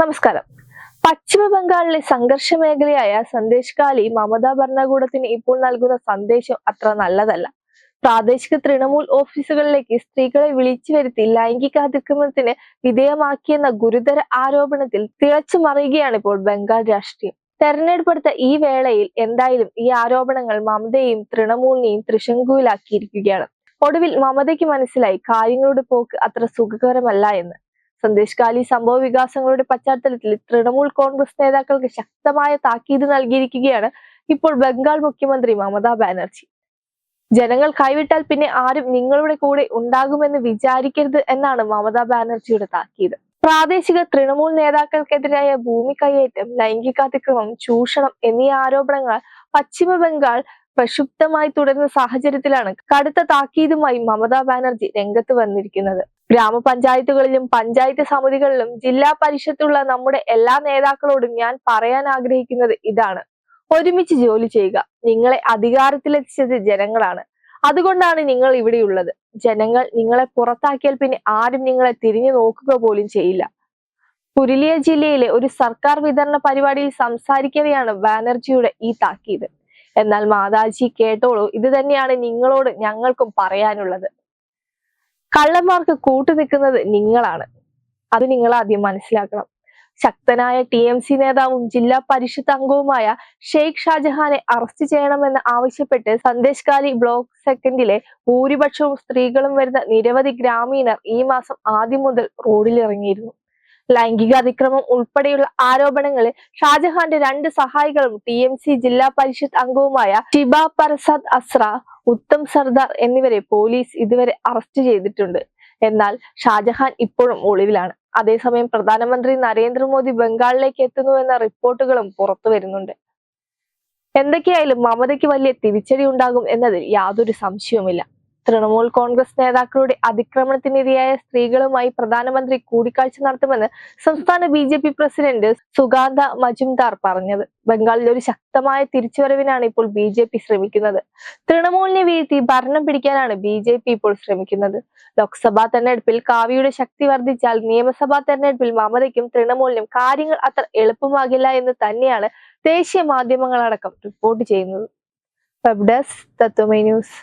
നമസ്കാരം. പശ്ചിമ ബംഗാളിലെ സംഘർഷ മേഖലയായ സന്ദേശ് കാലി മമതാ ഭരണകൂടത്തിന് ഇപ്പോൾ നൽകുന്ന സന്ദേശം അത്ര നല്ലതല്ല. പ്രാദേശിക തൃണമൂൽ ഓഫീസുകളിലേക്ക് സ്ത്രീകളെ വിളിച്ചു വരുത്തി ലൈംഗിക അതിക്രമത്തിന് വിധേയമാക്കിയെന്ന ഗുരുതര ആരോപണത്തിൽ തിളച്ചു മറിയുകയാണ് ഇപ്പോൾ ബംഗാൾ രാഷ്ട്രീയം. തെരഞ്ഞെടുപ്പെടുത്ത ഈ വേളയിൽ എന്തായാലും ഈ ആരോപണങ്ങൾ മമതയെയും തൃണമൂലിനെയും തൃശങ്കുവിലാക്കിയിരിക്കുകയാണ്. ഒടുവിൽ മമതയ്ക്ക് മനസ്സിലായി കാര്യങ്ങളുടെ പോക്ക് അത്ര സുഖകരമല്ല എന്ന്. സന്ദേശ് കാലി സംഭവ വികാസങ്ങളുടെ പശ്ചാത്തലത്തിൽ തൃണമൂൽ കോൺഗ്രസ് നേതാക്കൾക്ക് ശക്തമായ താക്കീത് നൽകിയിരിക്കുകയാണ് ഇപ്പോൾ ബംഗാൾ മുഖ്യമന്ത്രി മമതാ ബാനർജി. ജനങ്ങൾ കൈവിട്ടാൽ പിന്നെ ആരും നിങ്ങളുടെ കൂടെ ഉണ്ടാകുമെന്ന് വിചാരിക്കരുത് എന്നാണ് മമതാ ബാനർജിയുടെ താക്കീത്. പ്രാദേശിക തൃണമൂൽ നേതാക്കൾക്കെതിരായ ഭൂമി കയ്യേറ്റം ലൈംഗികാതിക്രമം ചൂഷണം എന്നീ ആരോപണങ്ങൾ പശ്ചിമ ബംഗാൾ പ്രക്ഷുബ്ധമായി തുടരുന്ന സാഹചര്യത്തിലാണ് കടുത്ത താക്കീതുമായി മമതാ ബാനർജി രംഗത്ത് വന്നിരിക്കുന്നത്. ഗ്രാമപഞ്ചായത്തുകളിലും പഞ്ചായത്ത് സമിതികളിലും ജില്ലാ പരിഷത്തുള്ള നമ്മുടെ എല്ലാ നേതാക്കളോടും ഞാൻ പറയാൻ ആഗ്രഹിക്കുന്നത് ഇതാണ്. ഒരുമിച്ച് ജോലി ചെയ്യുക. നിങ്ങളെ അധികാരത്തിലെത്തിച്ചത് ജനങ്ങളാണ്. അതുകൊണ്ടാണ് നിങ്ങൾ ഇവിടെയുള്ളത് ജനങ്ങൾ നിങ്ങളെ പുറത്താക്കിയാൽ പിന്നെ ആരും നിങ്ങളെ തിരിഞ്ഞു നോക്കുക പോലും ചെയ്യില്ല. പുരുലിയ ജില്ലയിലെ ഒരു സർക്കാർ വിതരണ പരിപാടിയിൽ സംസാരിക്കവെയാണ് ബാനർജിയുടെ ഈ താക്കീത്. എന്നാൽ മാതാജി കേട്ടോളൂ. ഇത് തന്നെയാണ് നിങ്ങളോട് ഞങ്ങൾക്കും പറയാനുള്ളത്. കള്ളന്മാർക്ക് കൂട്ടുനിൽക്കുന്നത് നിങ്ങളാണ്. അത് നിങ്ങൾ ആദ്യം മനസ്സിലാക്കണം. ശക്തനായ ടി എം സി നേതാവും ജില്ലാ പരിഷത്ത് അംഗവുമായ ഷെയ്ഖ് ഷാജഹാനെ അറസ്റ്റ് ചെയ്യണമെന്ന് ആവശ്യപ്പെട്ട് സന്ദേശ് കാലി ബ്ലോക്ക് സെക്കൻഡിലെ ഭൂരിപക്ഷവും സ്ത്രീകളും വരുന്ന നിരവധി ഗ്രാമീണർ ഈ മാസം ആദ്യം മുതൽ റോഡിലിറങ്ങിയിരുന്നു. ലൈംഗിക അതിക്രമം ഉൾപ്പെടെയുള്ള ആരോപണങ്ങളിൽ ഷാജഹാന്റെ രണ്ട് സഹായികളും ടി എം സി ജില്ലാ പരിഷത്ത് അംഗവുമായ ഷിബ പ്രസാദ് അസ്ര ഉത്തം സർദാർ എന്നിവരെ പോലീസ് ഇതുവരെ അറസ്റ്റ് ചെയ്തിട്ടുണ്ട്. എന്നാൽ ഷാജഹാൻ ഇപ്പോഴും ഒളിവിലാണ്. അതേസമയം പ്രധാനമന്ത്രി നരേന്ദ്രമോദി ബംഗാളിലേക്ക് എത്തുന്നുവെന്ന റിപ്പോർട്ടുകളും പുറത്തു വരുന്നുണ്ട്. എന്തൊക്കെയായാലും മമതയ്ക്ക് വലിയ തിരിച്ചടി ഉണ്ടാകും എന്നതിൽ യാതൊരു സംശയവുമില്ല. തൃണമൂൽ കോൺഗ്രസ് നേതാക്കളുടെ അതിക്രമണത്തിനിരയായ സ്ത്രീകളുമായി പ്രധാനമന്ത്രി കൂടിക്കാഴ്ച നടത്തുമെന്ന് സംസ്ഥാന B J P president Sukanta Majumdar പറഞ്ഞത്. ബംഗാളിൽ ഒരു ശക്തമായ തിരിച്ചുവരവിനാണ് ഇപ്പോൾ ബി ജെ പി ശ്രമിക്കുന്നത്. തൃണമൂലിനെ വീഴ്ത്തി ഭരണം പിടിക്കാനാണ് ബി ജെ പി ഇപ്പോൾ ശ്രമിക്കുന്നത്. ലോക്സഭാ തെരഞ്ഞെടുപ്പിൽ കാവ്യയുടെ ശക്തി വർദ്ധിച്ചാൽ നിയമസഭാ തെരഞ്ഞെടുപ്പിൽ മമതയ്ക്കും തൃണമൂലിനും കാര്യങ്ങൾ അത്ര എളുപ്പമാകില്ല എന്ന് തന്നെയാണ് ദേശീയ മാധ്യമങ്ങളടക്കം റിപ്പോർട്ട് ചെയ്യുന്നത്. Web desk Tatwamayi news.